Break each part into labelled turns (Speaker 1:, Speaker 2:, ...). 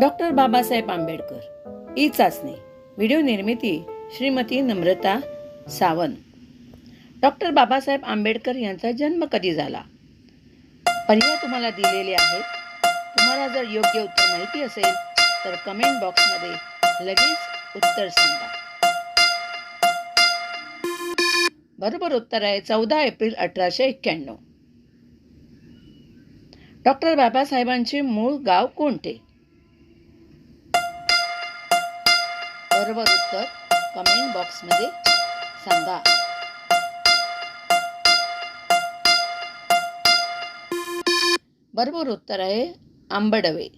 Speaker 1: Doctor Babasaheb Ambedkar E चाचणी video निर्मिती Shrimati Namrata Sawant. Doctor Babasaheb Ambedkar यांचा जन्म कधी झाला? पर्याय तुम्हाला दिलेले आहेत. तुम्हाला जर योग्य उत्तर माहिती असेल तर कमेंट बॉक्समध्ये लगेच उत्तर सांगा. बरोबर उत्तर आहे चौदा एप्रिल अठराशे एक्क्याण्णव. डॉक्टर बाबासाहेबांचे मूळ गाव कोणते? बरोबर उत्तर कमेंट बॉक्समध्ये सांगा. बरोबर उत्तर आहे आंबडवे.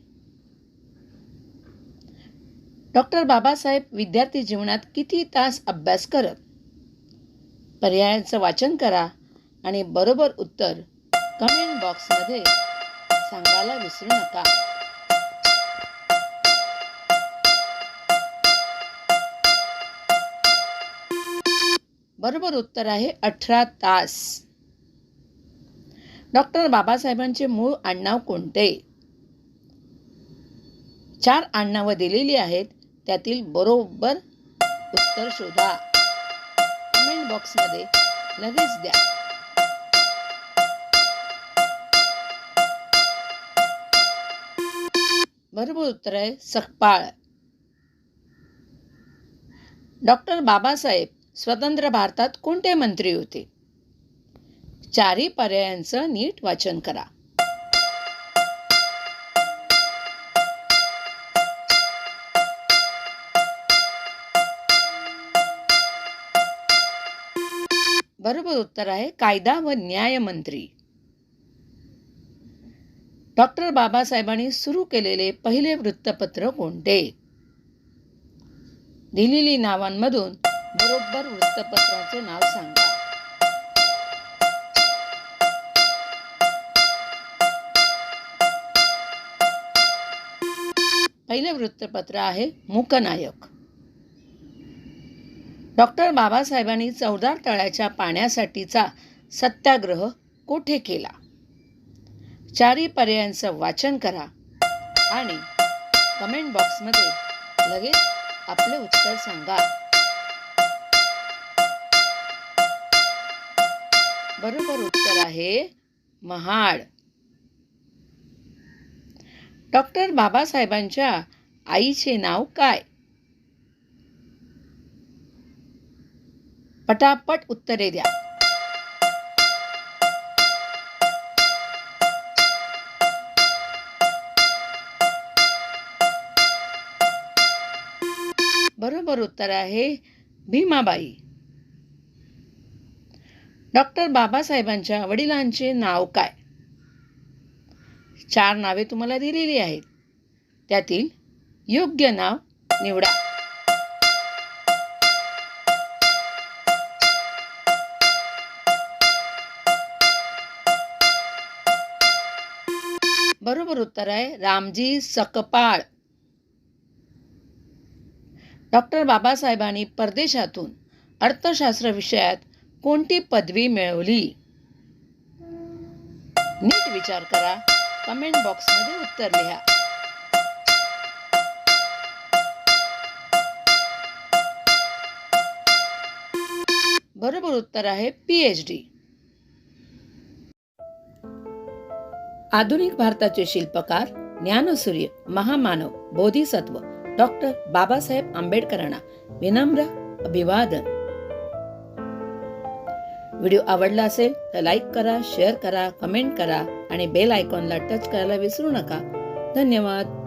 Speaker 1: डॉक्टर बाबासाहेब विद्यार्थी जीवनात किती तास अभ्यास करत? पर्यायांचं वाचन करा आणि बरोबर उत्तर कमेंट बॉक्समध्ये सांगायला विसरू नका. बरोबर उत्तर आहे अठरा तास. डॉक्टर बाबासाहेबांचे मूळ आडनाव कोणते? चार आडनावं दिलेली आहेत त्यातील बरोबर उत्तर शोधा. कमेंट बॉक्समध्ये लगेच द्या. बरोबर उत्तर आहे सकपाळ डॉक्टर बाबासाहेब स्वतंत्र भारतात कोणते मंत्री होते? चारही पर्यायांचं नीट वाचन करा. बरोबर उत्तर आहे कायदा व न्यायमंत्री डॉक्टर बाबासाहेबांनी सुरू केलेले पहिले वृत्तपत्र कोणते? दिलेली नावांमधून बरोबर वृत्तपत्राचे नाव सांगा. पहिले वृत्तपत्र आहे मूकनायक. डॉक्टर बाबासाहेबांनी चौदार तळ्याच्या पाण्यासाठीचा सत्याग्रह कोठे केला? चारही पर्यायांचं वाचन करा आणि कमेंट बॉक्समध्ये लगेच आपले उत्तर सांगा. बरोबर उत्तर आहे महाड. डॉक्टर बाबासाहेबांच्या आईचे नाव काय? पटापट उत्तरे द्या. बरोबर उत्तर आहे भीमाबाई. डॉक्टर बाबासाहेबांच्या वडिलांचे नाव काय? चार नावे तुम्हाला दिलेली आहेत. त्यातील योग्य नाव निवडा. बरोबर उत्तर आहे रामजी सकपाळ. डॉक्टर बाबासाहेबांनी परदेशातून अर्थशास्त्र विषयात कोणती पदवी मिळवली? नीट विचार करा. कमेंट बॉक्समध्ये उत्तर लिहा. बरोबर उत्तर आहे पीएच डी आधुनिक भारताचे शिल्पकार ज्ञानसूर्य महामानव बोधिसत्व डॉक्टर बाबासाहेब आंबेडकरांना विनम्र अभिवादन. व्हिडिओ आवडला असेल तर लाईक करा शेअर करा कमेंट करा आणि बेल आयकॉनला टच करायला विसरू नका. धन्यवाद.